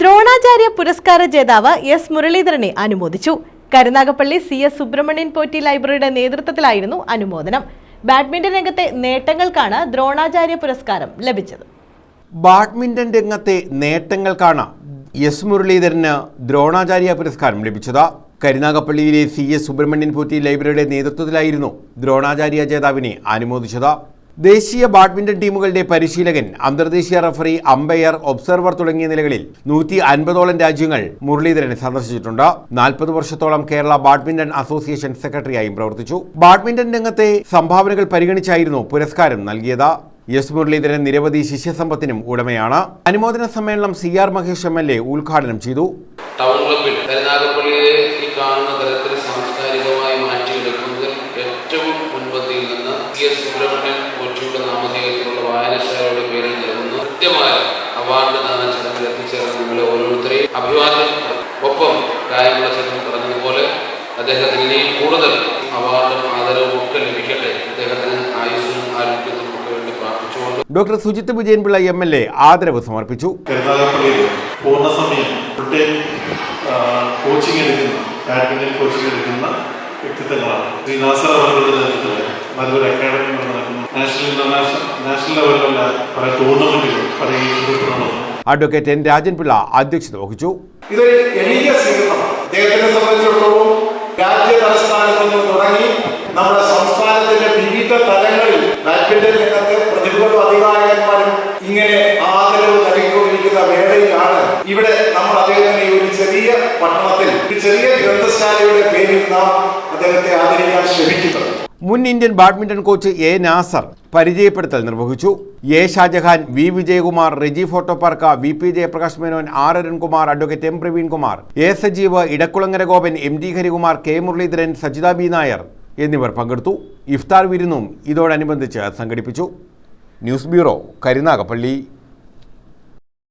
ദ്രോണാചാര്യ പുരസ്കാര ജേതാവ് എസ് മുരളീധരനെ അനുമോദിച്ചു. കരുനാഗപ്പള്ളി സി എസ് സുബ്രഹ്മണ്യൻ പോറ്റി ലൈബ്രറിയുടെ നേതൃത്വത്തിലായിരുന്നു അനുമോദനം. ബാഡ്മിന്റൺ രംഗത്തെ നേട്ടങ്ങൾക്കാണ് ദ്രോണാചാര്യ പുരസ്കാരം ലഭിച്ചത്. ബാഡ്മിന്റൺ രംഗത്തെ നേട്ടങ്ങൾക്കാണ് എസ് മുരളീധരന് ദ്രോണാചാര്യ പുരസ്കാരം ലഭിച്ചത്. കരുനാഗപ്പള്ളിയിലെ സി എസ് സുബ്രഹ്മണ്യൻ പോറ്റി ലൈബ്രറിയുടെ നേതൃത്വത്തിലായിരുന്നു ദ്രോണാചാര്യ ജേതാവിനെ അനുമോദിച്ചത്. ദേശീയ ബാഡ്മിന്റൺ ടീമുകളുടെ പരിശീലകൻ അന്തർദേശീയ റഫറി അമ്പയർ ഒബ്സർവർ തുടങ്ങിയ നിലകളിൽ നൂറ്റി അൻപതോളം രാജ്യങ്ങൾ മുരളീധരനെ സന്ദർശിച്ചിട്ടുണ്ട്. നാൽപ്പത് വർഷത്തോളം കേരള ബാഡ്മിന്റൺ അസോസിയേഷൻ സെക്രട്ടറിയായും പ്രവർത്തിച്ചു. ബാഡ്മിന്റൺ രംഗത്തെ സംഭാവനകൾ പരിഗണിച്ചായിരുന്നു പുരസ്കാരം നൽകിയത്. എസ് മുരളീധരൻ നിരവധി ശിഷ്യസമ്പത്തിനും ഉടമയാണ്. അനുമോദന സമ്മേളനം C R Mahesh M L A ഉദ്ഘാടനം ചെയ്തു. ടൗൺ ക്ലബിൽ പോറ്റിയുടെ നാമധേയത്തിലുള്ള വായനശാലയുടെ പേരിൽ നൽകുന്ന കൃത്യമായ അവാർഡ് ദാന ചടങ്ങിൽ എത്തിച്ചേർന്ന നിങ്ങളെ ഓരോരുത്തരെയും അഭിവാദ്യം ഒപ്പം കായമുള്ള ചിത്രം പറഞ്ഞതുപോലെ അദ്ദേഹത്തിന് ഇനിയും കൂടുതൽ അവാർഡും ആദരവും ഒക്കെ ലഭിക്കട്ടെ. അദ്ദേഹത്തിന് ആയുസ്സും ആരോഗ്യത്തിനും ഒക്കെ വേണ്ടി പ്രാർത്ഥിച്ചുകൊണ്ട് doctor Sujith Vijayanpillai M L A ആദരവ് സമർപ്പിച്ചു. കരുനാഗപ്പള്ളിയിൽ പൂർണസമയം ഫുൾ ടൈം കോച്ചിങ് എടുക്കുന്ന ബാഡ്മിന്റൺ കോച്ചിങ് എടുക്കുന്ന വ്യക്തിത്വങ്ങളാണ്. ശ്രീ നാസർ അവരുടെ നേതൃത്വത്തിൽ നല്ലൊരു അക്കാഡമി നാഷണൽ ഇന്റർനാഷണൽ നാഷണൽ ലെവലിലുള്ള പല ടൂർണമെന്റുകൾ പല അഡ്വക്കേറ്റ് എൻ. രാജൻ പിള്ള അധ്യക്ഷത വഹിച്ചു. ഇത് എളിയ സ്വീകരണമാണ്. അദ്ദേഹത്തിനെ സംബന്ധിച്ചിടത്തോളം രാജ്യ തലസ്ഥാനത്ത് നിന്ന് തുടങ്ങി നമ്മുടെ സംസ്ഥാനത്തിന്റെ വിവിധ തലങ്ങളിൽ ബാഡ്മിന്റൺ രംഗത്ത് പ്രതിഭകളും അധികാരന്മാരും ഇങ്ങനെ ആദരവ് നൽകിക്കൊണ്ടിരിക്കുന്ന വേളയിലാണ് ഇവിടെ നമ്മൾ അദ്ദേഹത്തിനെ ഈ ഒരു ചെറിയ പട്ടണത്തിൽ ഒരു ചെറിയ ഗ്രന്ഥശാലയുടെ പേരിൽ നാം അദ്ദേഹത്തെ ആദരിക്കാൻ ശ്രമിക്കുന്നത്. മുൻ Indian badminton coach A Nasar പരിചയപ്പെടുത്തൽ നിർവഹിച്ചു. A Shajahan V Vijayakumar Reji photo park V P Jayaprakash Menon R Arunkumar advocate M Praveenkumar A Sajeev Edakkulangara Gopan M D Harikumar K Muraleedharan Sajitha B Nair എന്നിവർ പങ്കെടുത്തു. ഇഫ്താർ വിരുന്നും ഇതോടനുബന്ധിച്ച് സംഘടിപ്പിച്ചു. News bureau Karunagappally.